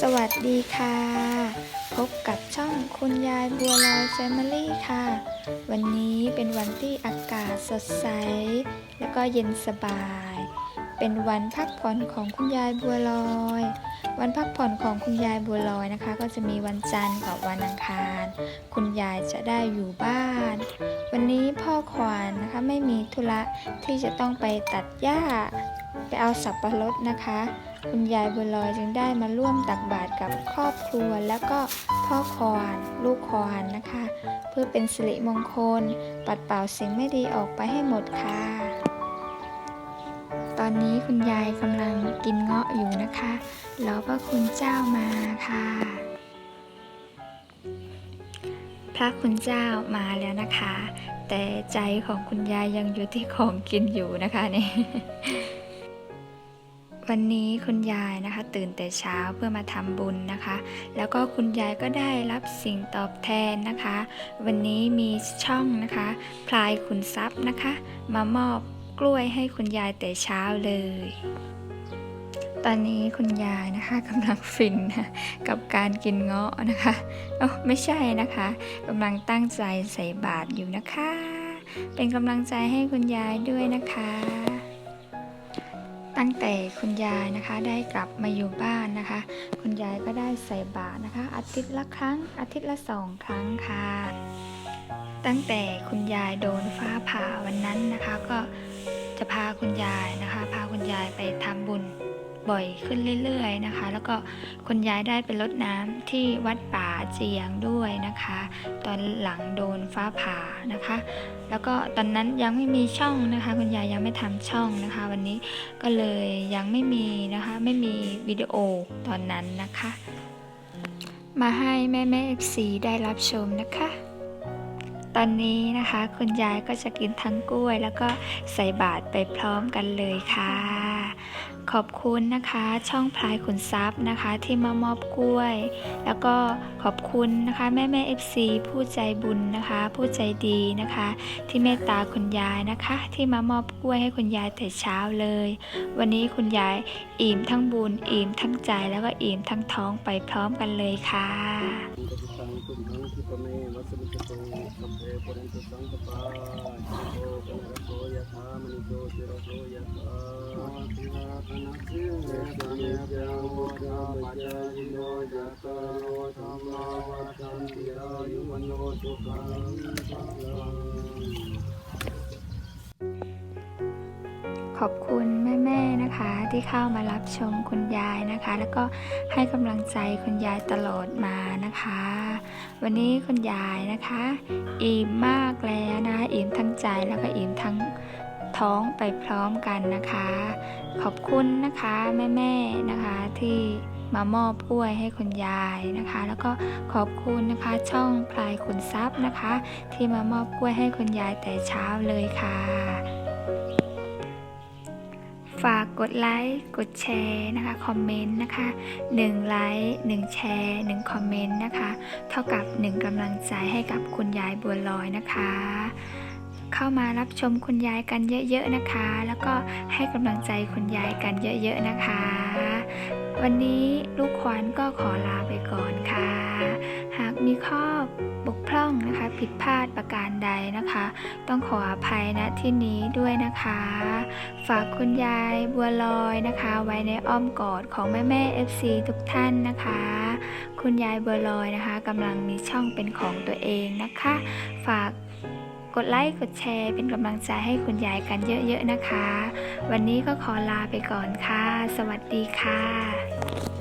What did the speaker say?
สวัสดีค่ะ พบกับช่องคุณยายบัวลอยแฟมิลี่ค่ะ วันนี้เป็นวันที่อากาศสดใส และก็เย็นสบาย เป็นวันพักผ่อนของคุณยายบัวลอย วันพักผ่อนของคุณยายบัวลอยนะคะ ก็จะมีวันจันทร์กับวันอังคาร คุณยายจะได้อยู่บ้าน วันนี้พ่อควานนะคะไม่มีธุระที่จะต้องไปตัดหญ้า ไปเอาสับปะรดนะคะ คุณยายบัวลอยจึงได้มาร่วมตักบาตรกับครอบครัว แล้วก็พ่อควานลูกควานนะคะ เพื่อเป็นสิริมงคล ปัดเป่าสิ่งไม่ดีออกไปให้หมดค่ะ ตอนนี้คุณยายกำลังกินเงาะอยู่นะคะรอพระคุณเจ้ามาค่ะ พระคุณเจ้ามาแล้วนะคะ แต่ใจของคุณยายยังอยู่ที่ของกินอยู่นะคะเนี่ย วันนี้คุณยายนะคะ ตื่นแต่เช้าเพื่อมาทำบุญนะคะ แล้วก็คุณยายก็ได้รับสิ่งตอบแทนนะคะ วันนี้มีช่องนะคะพลายขุนทรัพย์นะคะ มามอบกล้วยให้คุณยายแต่เช้าเลย ตอนนี้คุณยายนะคะกำลังฟินนะกับการกินเงาะนะคะโอ้ไม่ใช่นะคะกำลังตั้งใจใส่บาตรอยู่นะคะ เป็นกำลังใจให้คุณยายด้วยนะคะ ตั้งแต่คุณยายนะคะได้กลับมาอยู่บ้านนะคะ คุณยายก็ได้ใส่บาตรนะคะ อาทิตย์ละครั้ง อาทิตย์ละสองครั้งค่ะ ตั้งแต่คุณยายโดนฟ้าผ่าวันนั้นนะคะ ก็จะพาคุณยายนะคะ พาคุณยายไปทำบุญ บ่อยขึ้นเรื่อยๆนะคะ แล้วก็คุณยายได้ไปรดน้ำที่วัดป่าเจียงด้วยนะคะ ตอนหลังโดนฟ้าผ่านะคะ แล้วก็ตอนนั้นยังไม่มีช่องนะคะ คุณยายยังไม่ทำช่องนะคะ วันนี้ก็เลยยังไม่มีนะคะ ไม่มีวิดีโอตอนนั้นนะคะ มาให้แม่แม่เอฟซีได้รับชมนะคะตอนนี้นะคะคุณยายก็จะกินทั้งกล้วย แล้วก็ใส่บาตรไปพร้อมกันเลยค่ะ ขอบคุณนะคะช่องพลายขุนทรัพย์นะคะที่มามอบกล้วย แล้วก็ขอบคุณนะคะแม่แม่เอฟซีผู้ใจบุญนะคะ ผู้ใจดีนะคะ ที่เมตตาคุณยายนะคะ ที่มามอบกล้วยให้คุณยายแต่เช้าเลย วันนี้คุณยายอิ่มทั้งบุญอิ่มทั้งใจแล้วก็อิ่มทั้งท้องไปพร้อมกันเลยค่ะโขอบคุณแม่ๆนะคะที่เข้ามารับชมคุณยายนะคะ แล้วก็ให้กำลังใจคุณยายตลอดมานะคะ วันนี้คุณยายนะคะ อิ่มมากแล้วนะอิ่มทั้งใจแล้วก็อิ่มทั้ง ท้องไปพร้อมกันนะคะ ขอบคุณนะคะแม่ๆนะคะที่มามอบกล้วยให้คุณยายนะคะ แล้วก็ขอบคุณนะคะช่องพลายขุนทรัพย์นะคะ ที่มามอบกล้วยให้คุณยายแต่เช้าเลยค่ะ ฝากกดไลค์กดแชร์นะคะคอมเมนต์นะคะ1ไลค์1แชร์1คอมเมนต์นะคะ เท่ากับ 1กำลังใจให้กับคุณยายบัวลอยนะคะ เข้ามารับชมคุณยายกันเยอะ ๆนะคะ แล้วก็ให้กำลังใจคุณยายกันเยอะๆนะคะ วันนี้ลูกควานก็ขอลาไปก่อนค่ะ หากมีข้อบกพร่องนะคะผิดพลาดประการใดนะคะ ต้องขออภัยณที่นี้ด้วยนะคะ ฝากคุณยายบัวลอยนะคะ ไว้ในอ้อมกอดของแม่แม่ FC ทุกท่านนะคะ คุณยายบัวลอยนะคะกำลังมีช่องเป็นของตัวเองนะคะ ฝาก กดไลค์ กดแชร์ เป็นกำลังใจให้คุณยายกันเยอะๆนะคะ วันนี้ก็ขอลาไปก่อนค่ะ สวัสดีค่ะ